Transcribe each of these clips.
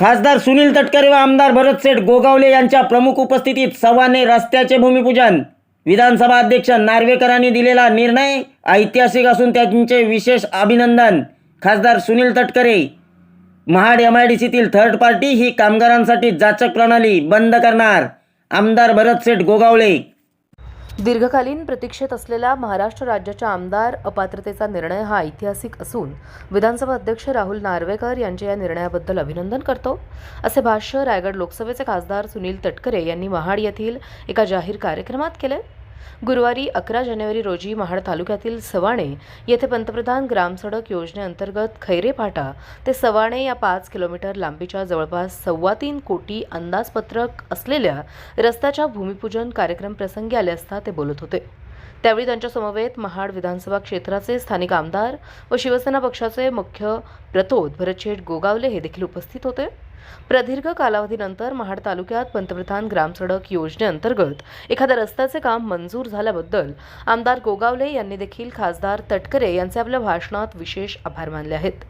खासदार सुनील तटकरे व आमदार भरत सेठ गोगावले यांच्या प्रमुख उपस्थितीत सव्वाने रस्त्याचे भूमिपूजन. विधानसभा अध्यक्ष नार्वेकरांनी दिलेला निर्णय ऐतिहासिक असून त्यांचे विशेष अभिनंदन. खासदार Sunil Tatkare. Mahad M I D सीतील third party ही कामगारांसाठी जाचक प्रणाली बंद करणार. आमदार भरत सेठ गोगावले. दीर्घकालीन प्रतीक्षेत असलेला महाराष्ट्र राज्याच्या आमदार अपात्रतेचा निर्णय हा ऐतिहासिक असून विधानसभा अध्यक्ष राहुल नार्वेकर यांच्या या निर्णयाबद्दल अभिनंदन करतो. असे भाष्य रायगड लोकसभेचे खासदार सुनील तटकरे यांनी महाड येथील एका जाहीर कार्यक्रमात केले. गुरुवारी अकरा जानेवारी रोजी महाड तालुक्यातील सवाणे येथे पंतप्रधान ग्रामसडक योजनेअंतर्गत खैरे फाटा ते सवाणे या पाच किलोमीटर लांबीच्या जवळपास सव्वा तीन कोटी अंदाजपत्रक असलेल्या रस्त्याच्या भूमिपूजन कार्यक्रम प्रसंगी आले असता ते बोलत होते. त्यावेळी त्यांच्यासमवेत महाड विधानसभा क्षेत्राचे स्थानिक आमदार व शिवसेना पक्षाचे मुख्य प्रतोद भरतशेठ गोगावले हे देखील उपस्थित होते. प्रदीर्घ कालावधीनंतर महाड तालुक्यात पंतप्रधान ग्रामसडक योजनेअंतर्गत एखाद्या रस्त्याचे काम मंजूर झाल्याबद्दल आमदार गोगावले यांनी देखील खासदार तटकरे यांचे आपल्या भाषणात विशेष आभार मानले आहेत.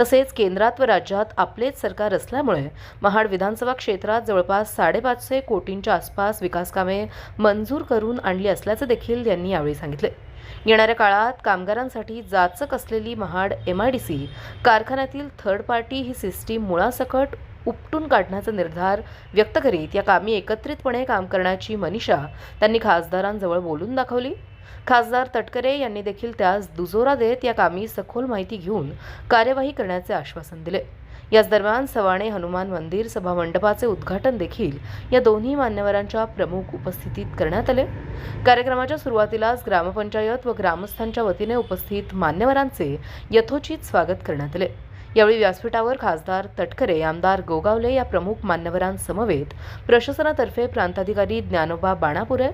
तसेच केंद्रात व राज्यात आपलेच सरकार असल्यामुळे महाड विधानसभा क्षेत्रात जवळपास साडेपाचशे कोटींच्या आसपास विकासकामे मंजूर करून आणली असल्याचे देखील यांनी यावेळी सांगितले. येणाऱ्या काळात कामगारांसाठी जाचक असलेली Mahad M I D C कारखान्यातील थर्ड पार्टी ही सिस्टीम मुळासकट उपटून काढण्याचा निर्धार व्यक्त करीत या कामी एकत्रितपणे काम करण्याची मनिषा त्यांनी खासदारांजवळ बोलून दाखवली. खासदार तटकरे यांनी देखील त्यास दुजोरा देत या कामी सखोल माहिती घेऊन कार्यवाही करण्याचे आश्वासन दिले. याच दरम्यान सवाणे हनुमान मंदिर सभामंडपाचे उद्घाटन देखील या दोन्ही मान्यवरांच्या प्रमुख उपस्थितीत करण्यात आले. कार्यक्रमाच्या सुरुवातीलाच ग्रामपंचायत व ग्रामस्थांच्या वतीने उपस्थित मान्यवरांचे यथोचित स्वागत करण्यात आले. यावेळी व्यासपीठावर खासदार तटकरे आमदार गोगावले या प्रमुख मान्यवरांसमवेत. प्रशासनातर्फे प्रांताधिकारी ज्ञानोबा बाणापुरे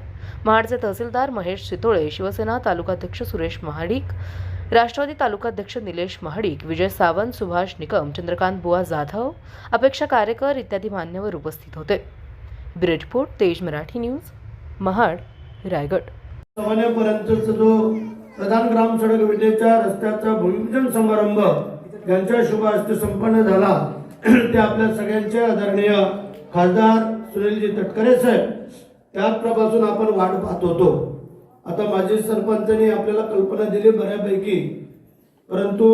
महाडचे तहसीलदार महेश चितोळे शिवसेना तालुकाध्यक्ष सुरेश महाडिक राष्ट्रवादी तालुकाध्यक्ष निलेश महाडिक विजय सावंत सुभाष निकम चंद्रकांत बुवा जाधव अपेक्षा कार्यकर इत्यादी मान्यवर उपस्थित होते. ब्युरो तेज मराठी न्यूज महाड रायगड. जो प्रधान ग्राम सडक विजेच्या रस्त्याचा भूमिपूजन समारंभ यांच्या शुभ हस्ते संपन्न झाला ते आपल्या सगळ्यांचे आदरणीय खासदार सुनीलजी तटकरे साहेब. त्यापासून आपण वाट पाहत होतो. आता माजी सरपंचांनी आपल्याला कल्पना दिली बऱ्यापैकी परंतु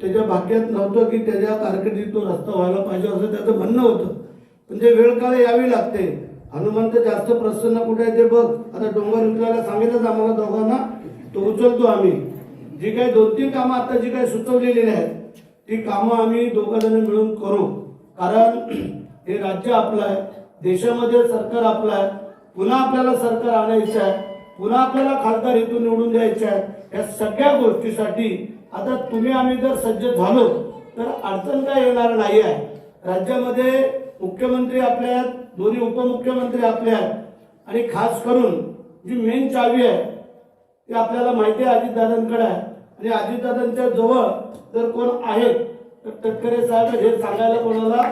त्याच्या भाग्यात नव्हतं की त्याच्या कारकिर्दीत तो रस्ता व्हायला पाहिजे असं त्याचं म्हणणं होतं. म्हणजे वेळ काळ यावी लागते. हनुमंत जास्त प्रसन्न कुठे आहे ते बघ. आता डोंगर उचलायला सांगितलंच आम्हाला दोघांना. तो उचलतो आम्ही. जी काही दोन तीन कामं आता जी काही सुचवलेली आहेत ती कामं आम्ही दोघं जण मिळून करू. कारण हे राज्य आपलं आहे देशामध्ये सरकार आपलं आहे पुन्हा आपल्याला सरकार आणायचं आहे पुन्हा आपल्याला खासदार इथून निवडून द्यायचे आहेत या सगळ्या गोष्टीसाठी आता तुम्ही आम्ही जर सज्ज झालो तर अडचण काय येणार नाही आहे. राज्यामध्ये मुख्यमंत्री आपल्या आहेत दोन्ही उपमुख्यमंत्री आपले आहेत. आणि खास करून जी मेन चावी आहे ते आपल्याला माहिती आहे अजितदादांकडे आहे. आणि अजितदादांच्या जवळ जर कोण आहे तर तटकरे साहेब हे सांगायला कोणाला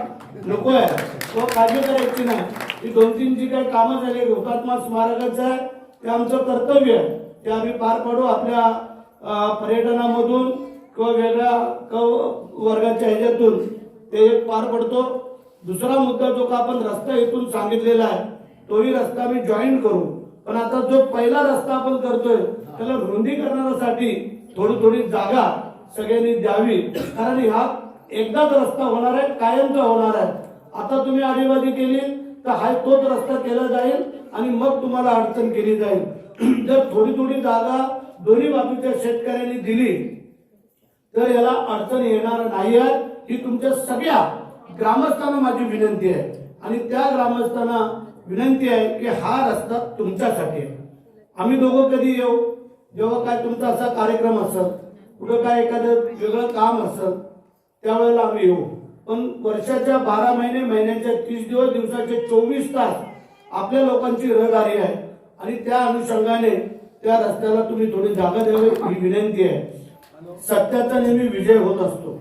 नको आहे तो काळजी करायची नाही? ही दोन तीन जी काही कामं झाली हुतात्मा स्मारकाचं आहे. ते आमचं कर्तव्य आहे. ते आम्ही पार पाडू आपल्या पर्यटनामधून किंवा वेगळ्या क वर्गाच्या ह्याच्यातून. ते एक पार पडतो. दुसरा मुद्दा जो का आपण रस्ता इथून सांगितलेला आहे तोही रस्ता आम्ही जॉईन करू. पण आता जो पहिला रस्ता आपण करतोय त्याला रुंदीकरणासाठी थोडी थोडी जागा सगळ्यांनी द्यावी. कारण ह्या एकदाच रस्ता होणार आहे कायमचा होणार आहे. आता तुम्ही आडीबाजी केली तर हा तोच रस्ता केला जाईल आणि मग तुम्हाला अडचण केली जाईल. जर थोडी थोडी जागा दोन्ही बाजूच्या शेतकऱ्यांनी दिली तर याला अडचण येणार नाही आहे ही तुमच्या सगळ्या ग्रामस्थांना माझी विनंती आहे. आणि त्या ग्रामस्थांना विनंती आहे की हा रस्ता तुमच्यासाठी आहे. आम्ही दोघं कधी येऊ? जेव्हा काय तुमचा असा कार्यक्रम असत कुठं काय एखादं वेगळं काम असत त्यावेळेला आम्ही येऊ. पण वर्षाच्या बारा महिने महिन्याच्या तीस दिवस दिवसाचे चोवीस तास आपल्या लोकांची रहदारी आहे. आणि त्या अनुषंगाने त्या रस्त्याला तुम्ही थोडी जागा द्यावी ही विनंती आहे. सत्याचा नेहमी विजय होत असतो.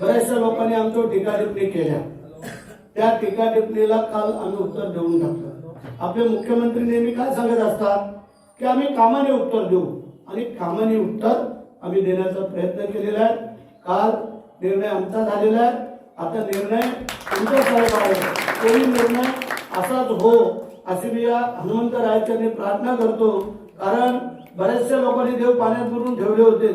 बऱ्याचशा लोकांनी आमच्यावर टीकाटिपणी केल्या. त्या टीकाटिप्पणीला काल आम्ही उत्तर देऊन टाकलं. आपले मुख्यमंत्री नेहमी काय सांगत असतात? की आम्ही कामाने उत्तर देऊ. आणि कामाने उत्तर आम्ही देण्याचा प्रयत्न केलेला आहे. काल निर्णय आमचा झालेला आहे. आता निर्णय तुमच्या साहेब आहे. कोणी निर्णय असाच हो अशी मी या हनुमंत रायचरणी प्रार्थना करतो. कारण बऱ्याचशा लोकांनी देव पाण्यात बुडून ठेवले होते.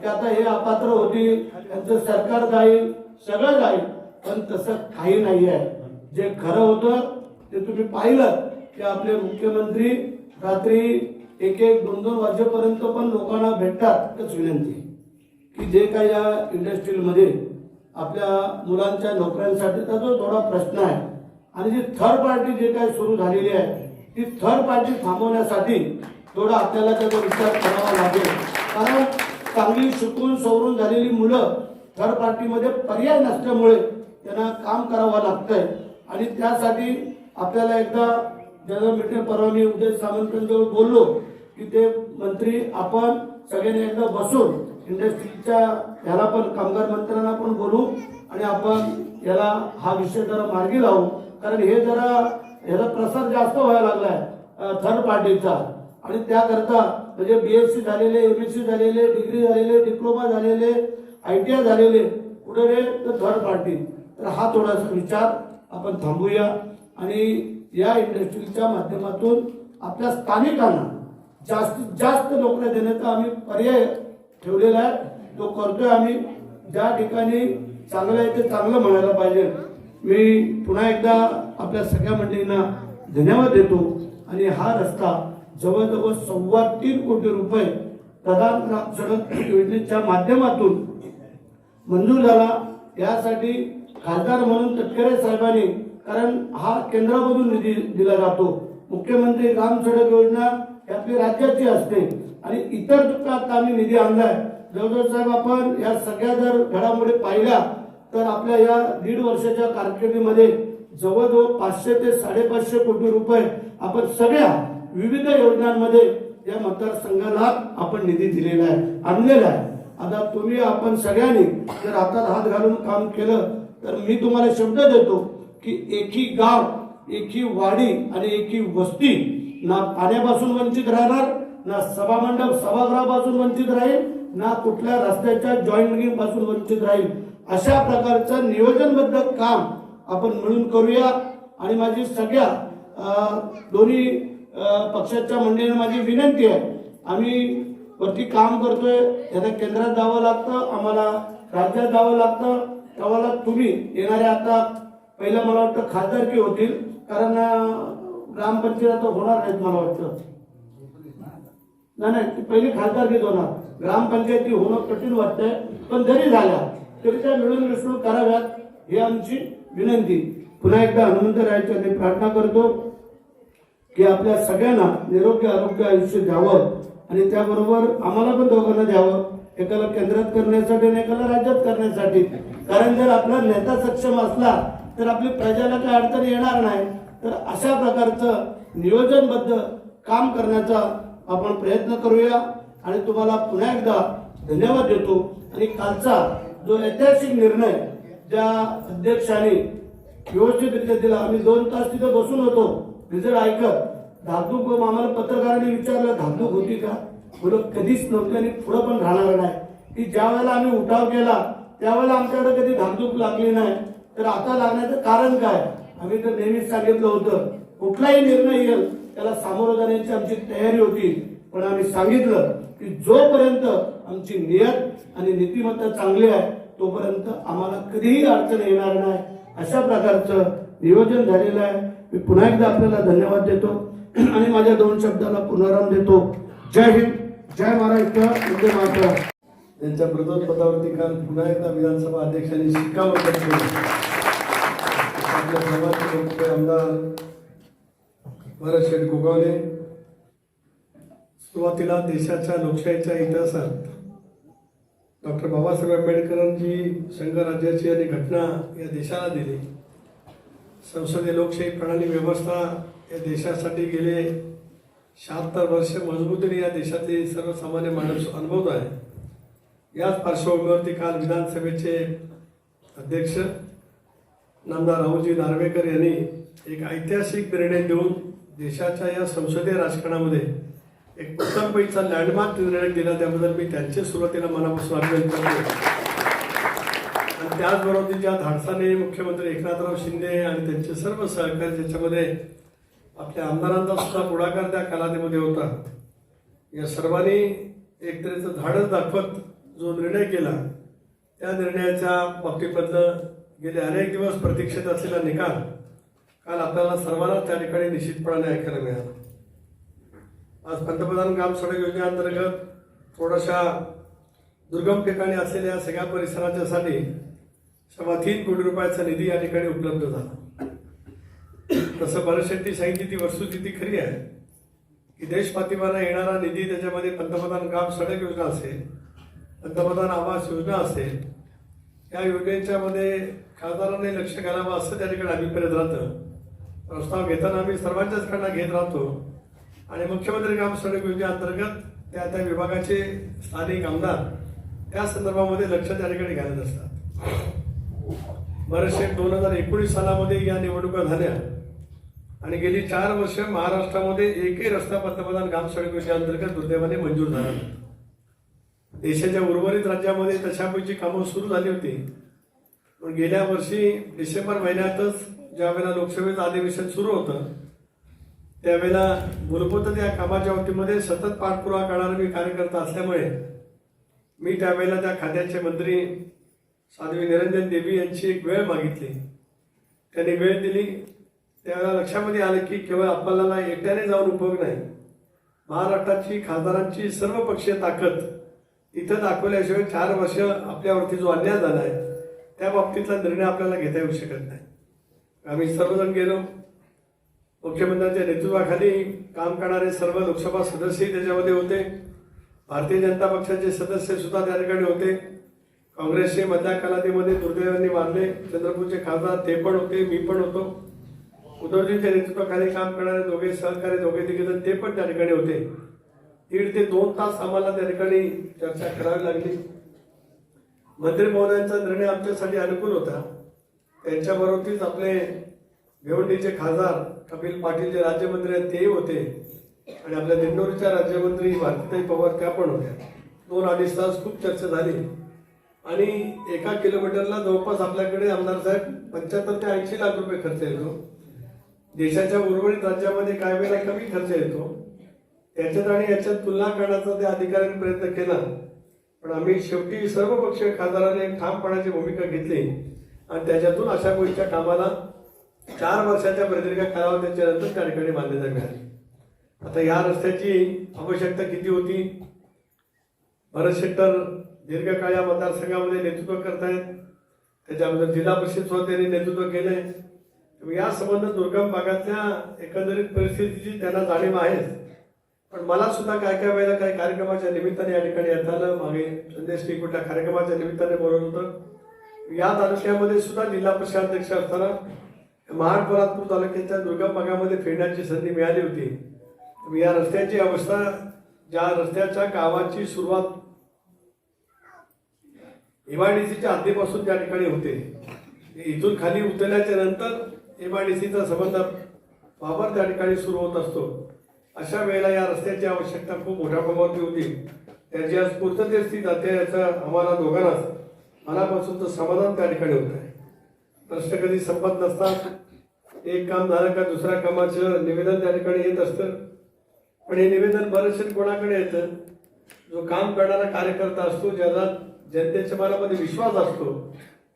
की आता हे अपात्र होतील त्यांचं सरकार जाईल सगळं जाईल. पण तसं काही नाही आहे जे खरं होतं ते तुम्ही पाहिलं की आपले मुख्यमंत्री रात्री एक एक दोन दोन वाजेपर्यंत पण लोकांना भेटतात एकच विनंती की जे काही या इंडस्ट्रीमध्ये आपल्या मुलांच्या नोकऱ्यांसाठीचा जो थोडा प्रश्न आहे. आणि जी थर्ड पार्टी जे काही सुरू झालेली आहे ती थर्ड पार्टी थांबवण्यासाठी थोडा आपल्याला त्याचा विचार करावा लागेल. कारण चांगली शिकून सवरून झालेली मुलं थर्ड पार्टीमध्ये पर्याय नसल्यामुळे त्यांना काम करावं लागतंय. आणि त्यासाठी आपल्याला एकदा जनरल मीटिंग परवा उदय सामंतांजवळ बोललो की ते मंत्री आपण सगळ्यांनी एकदा बसून इंडस्ट्रीच्या ह्याला पण कामगार मंत्र्यांना पण बोलू आणि आपण याला हा विषय जरा मार्गी लावू. कारण हे जरा ह्याचा प्रसार जास्त व्हायला लागलाय थर्ड पार्टीचा आणि त्याकरता म्हणजे बी एस सी झालेले एम एस सी झालेले डिग्री झालेले डिप्लोमा झालेले आय टी आय झालेले कुठे रे? तर थर्ड पार्टी तर हा थोडासा विचार आपण थांबूया आणि या इंडस्ट्रीच्या माध्यमातून आपल्या स्थानिकांना जास्तीत जास्त नोकऱ्या देण्याचा आम्ही पर्याय ठेवलेला आहे. तो करतोय आम्ही. ज्या ठिकाणी चांगलं आहे ते चांगलं म्हणायला पाहिजे. मी पुन्हा एकदा आपल्या सगळ्या मंडळींना धन्यवाद देतो. आणि हा रस्ता जवळजवळ सव्वा तीन कोटी रुपये प्रधान ग्राम सडक योजनेच्या माध्यमातून मंजूर झाला यासाठी खासदार म्हणून तटकरे साहेबांनी कारण हा केंद्रामधून निधी दिला जातो. मुख्यमंत्री ग्राम सडक योजना आपली राज्याची असते. आणि इतर आता आम्ही निधी आणलाय. जवळजवळ साहेब आपण या सगळ्या जर घडामोडी पाहिल्या तर आपल्या या दीड वर्षाच्या कारकिर्दीमध्ये जवळजवळ पाचशे ते साडेपाचशे कोटी रुपये आपण सगळ्या विविध योजनांमध्ये या मतदारसंघाला आपण निधी दिलेला आहे आणलेला आहे. आता तुम्ही आपण सगळ्यांनी जर हातात हात घालून काम केलं तर मी तुम्हाला शब्द देतो की एकी गाव एकी वाडी आणि एकी वस्ती ना पाण्यापासून वंचित राहणार ना सभामंडप सभागृहापासून वंचित राहील ना कुठल्या रस्त्याच्या जॉईंटपासून वंचित राहील. अशा प्रकारचं नियोजनबद्ध काम आपण मिळून करूया. आणि माझी सगळ्या दोन्ही पक्षाच्या मंडळींना माझी विनंती आहे. आम्ही वरती काम करतोय. त्याला केंद्रात जावं लागतं आम्हाला राज्यात जावं लागतं. त्यावेळेला तुम्ही येणाऱ्या आता पहिलं मला वाटतं खासदारकी होतील. कारण ग्रामपंचायत होणार नाहीत मला वाटतं. नाही नाही ती पहिली खासदारकीच होणार. ग्रामपंचायती होणं कठीण वाटतंय पण जरी झाल्या तरी त्या मिळून मिसळून कराव्यात ही आमची विनंती. पुन्हा एकदा हनुमंत रायचरणी प्रार्थना करतो की आपल्या सगळ्यांना निरोगी आरोग्य आयुष्य द्यावं आणि त्याबरोबर आम्हाला पण दोघांना द्यावं एकाला केंद्रात करण्यासाठी आणि एकाला राज्यात करण्यासाठी. कारण जर आपला नेता सक्षम असला तर आपली प्रजाला काही अडचण येणार नाही. तर अशा प्रकारचं नियोजनबद्ध काम करण्याचा आपण प्रयत्न करूया. आणि तुम्हाला पुन्हा एकदा धन्यवाद देतो. आणि कालचा जो ऐतिहासिक निर्णय ज्या अध्यक्षाने व्यवस्थितरित्या दिला आम्ही दोन तास तिथे बसून होतो. रिझल्ट ऐकत धाकधूक आम्हाला पत्रकारांनी विचारलं धाकधूक होती का? बोल कधीच नव्हती आणि पुढं पण राहणार नाही. की ज्या वेळेला आम्ही उठाव केला त्यावेळेला आमच्याकडे कधी धाकधूक लागली नाही. तर आता लागण्याचं कारण काय? आम्ही तर नेहमीच सांगितलं होतं कुठलाही निर्णय येईल त्याला सामोरं जाण्याची आमची तयारी होती. पण आम्ही सांगितलं की जोपर्यंत आमची नियत आणि नीतिमत्ता चांगली आहे तोपर्यंत आम्हाला कधीही अडचण येणार नाही. अशा प्रकारचं नियोजन झालेलं आहे. मी पुन्हा एकदा आपल्याला धन्यवाद देतो. आणि माझ्या दोन शब्दाला पुनराम देतो. जय हिंद. जय महाराष्ट्र. वंदे मातरम. त्यांच्या प्रतोत्पदावरती काल पुन्हा एकदा विधानसभा अध्यक्षांनी शिक्कामोर्तब केलं. आपल्या समाजचे आमदार भरत शेठ गोगावले सुरुवातीला देशाच्या लोकशाहीच्या इतिहासात डॉक्टर बाबासाहेब आंबेडकरांची संघराज्याची आणि घटना या देशाला दिली. संसदीय लोकशाही प्रणाली व्यवस्था या देशासाठी गेले. शहात्तर वर्ष मजबूतीने या देशातले सर्वसामान्य माणूस अनुभवत आहे. याच पार्श्वभूमीवरती काल विधानसभेचे अध्यक्ष नामदार राहुलजी दारवेकर यांनी एक ऐतिहासिक निर्णय देऊन देशाच्या या संसदीय राजकारणामध्ये एक उत्तमपैकीचा लँडमार्क निर्णय दिला. त्याबद्दल मी त्यांचे सुरुवातीला मनापासून अभिनंदन करतो. आणि त्याचबरोबर ज्या धाडसाने मुख्यमंत्री एकनाथराव शिंदे आणि त्यांचे सर्व सहकारी ज्याच्यामध्ये आपल्या आमदारांचा सुद्धा पुढाकार त्या कालावधीमध्ये होता या सर्वांनी एक तऱ्हेचं धाडस दाखवत जो निर्णय केला त्या निर्णयाच्या बाबतीबद्दल गेले अनेक दिवस प्रतीक्षेत असलेला निकाल काल आपल्याला सर्वांना त्या ठिकाणी निश्चितपणाने ऐकायला मिळाला. आज पंतप्रधान ग्राम सडक योजनेअंतर्गत थोड्याशा दुर्गम ठिकाणी असलेल्या सगळ्या परिसराच्यासाठी सव्वा तीन कोटी रुपयाचा निधी या ठिकाणी उपलब्ध झाला. तसं बरेच शेट्टी सांगितली ती वस्तुस्थिती खरी आहे. की देशपातीमाना येणारा निधी त्याच्यामध्ये पंतप्रधान ग्राम सडक योजना असेल पंतप्रधान आवास योजना असेल त्या योजनेच्या मध्ये खासदारांनी लक्ष घालावं असं त्या ठिकाणी अभिप्रेत राहतं. प्रस्ताव घेताना आम्ही सर्वांच्याच कडनं घेत राहतो. आणि मुख्यमंत्री ग्राम सडक योजनेअंतर्गत त्या त्या विभागाचे स्थानिक आमदार त्या संदर्भामध्ये लक्ष त्या ठिकाणी घालत असतात. बरेचसे दोन हजार एकोणीस सालामध्ये या निवडणुका झाल्या. आणि गेली चार वर्ष महाराष्ट्रामध्ये एकही रस्ता पंतप्रधान ग्राम सडक योजनेअंतर्गत दुर्दैवाने मंजूर झाला देशाच्या उर्वरित राज्यामध्ये तशापैकी कामं सुरू झाली होती. पण गेल्या वर्षी डिसेंबर महिन्यातच ज्यावेळेला लोकसभेचं अधिवेशन सुरू होतं त्यावेळेला मूलभूत त्या कामाच्या बाबतीमध्ये सतत पाठपुरावा करणारा मी कार्यकर्ता असल्यामुळे मी त्यावेळेला त्या खात्याचे मंत्री साध्वी निरंजन देवी यांची एक वेळ मागितली. त्यांनी वेळ दिली. त्यावेळेला लक्षामध्ये आलं की केवळ आपल्याला एकट्याने जाऊन उपयोग नाही. महाराष्ट्राची खासदारांची सर्व पक्षीय ताकद इथं दाखवल्याशिवाय चार वर्ष आपल्यावरती जो अन्याय झाला आहे त्या बाबतीतला निर्णय आपल्याला घेता येऊ शकत नाही. आम्ही सर्वजण गेलो. मुख्यमंत्र्यांच्या नेतृत्वाखाली काम करणारे सर्व लोकसभा सदस्यही त्याच्यामध्ये होते. भारतीय जनता पक्षाचे सदस्य सुद्धा त्या ठिकाणी होते. काँग्रेसचे मधल्या कालावधीमध्ये दुर्दैवांनी मारले. चंद्रपूरचे खासदार ते पण होते मी पण होतो. उद्धवजींच्या नेतृत्वाखाली काम करणारे दोघे सहकारी दोघे तिघे जण ते पण त्या ठिकाणी होते. दीड ते दोन तास आम्हाला त्या ठिकाणी चर्चा करावी लागली. मंत्री महोदयांचा निर्णय आमच्यासाठी अनुकूल होता. त्यांच्याबरोबरच आपले भिवंडीचे खासदार कपिल पाटील जे राज्यमंत्री आहेत तेही होते. आणि आपल्या दिंडोरीच्या राज्यमंत्री भारतीताई पवार त्या पण होत्या. दोन अडीच तास खूप चर्चा झाली. आणि एका किलोमीटरला जवळपास आपल्याकडे आमदार साहेब पंच्याहत्तर ते ऐंशी लाख रुपये खर्च येतो. देशाच्या उर्वरित राज्यामध्ये काय वेळेला कमी खर्च येतो. त्याच्यात आणि याच्यात तुलना करण्याचा त्या अधिकाऱ्यांनी प्रयत्न केला. पण आम्ही शेवटी सर्व पक्ष खासदाराने एक ठामपणाची भूमिका घेतली. आणि त्याच्यातून अशा गोष्टीच्या कामाला चार वर्षाच्या प्रदीर्घ कालावधीच्या नंतर त्या ठिकाणी मान्यता मिळाली. आता या रस्त्याची आवश्यकता किती होती? भरत शेट्टर दीर्घकाळ या मतदारसंघामध्ये नेतृत्व करतायत. त्याच्यामध्ये जिल्हा परिषद सुद्धा त्यांनी नेतृत्व केले त्यामुळे या संबंधात दुर्गम भागातल्या एकंदरीत परिस्थितीची त्यांना जाणीव आहेच पण मला सुद्धा काय काय वेळेला काही कार्यक्रमाच्या निमित्ताने या ठिकाणी येताना मागे संदेश कुठल्या कार्यक्रमाच्या निमित्ताने बोलवलं होतं. या तालुक्यामध्ये सुद्धा जिल्हा परिषद अध्यक्ष असताना महाड तालुक्याच्या दुर्गम भागामध्ये फिरण्याची संधी मिळाली होती. या रस्त्याची अवस्था ज्या रस्त्याच्या कामाची सुरुवात एमआयडीसीच्या हद्दीपासून त्या ठिकाणी होते. इथून खाली उतरल्याच्या नंतर एमआयडीसीचा संबंध वापर त्या ठिकाणी सुरू होत असतो. अशा वेळेला या रस्त्याची आवश्यकता खूप मोठ्या प्रमाणात होती. त्याची आज पूर्ततेस ती जाते याचं आम्हाला दोघांनाच मनापासूनचं समाधान त्या ठिकाणी होत आहे. प्रश्न कधी संपत नसतात. एक काम झालं का दुसऱ्या कामाचं निवेदन त्या ठिकाणी येत असतं. पण हे निवेदन बरेचसे कोणाकडे येतं? जो काम करणारा कार्यकर्ता असतो ज्याला जनतेच्या मनामध्ये विश्वास असतो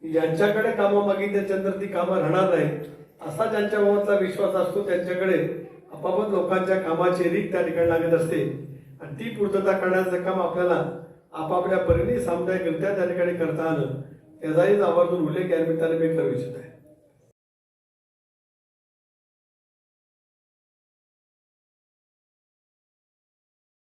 की यांच्याकडे कामं मागितल्याच्यानंतर ती कामं राहणार नाही असा ज्यांच्या मनातला विश्वास असतो त्यांच्याकडे आपापत लोकांच्या कामाची रीत त्या ठिकाणी लागत असते. आणि ती पूर्तता करण्याचं काम आपल्याला आपापल्या परीने सामुदायिकरित्या त्या ठिकाणी करता आलं. त्याचाही आवर्जून उल्लेख या निमित्ताने मी करू इच्छित. आहे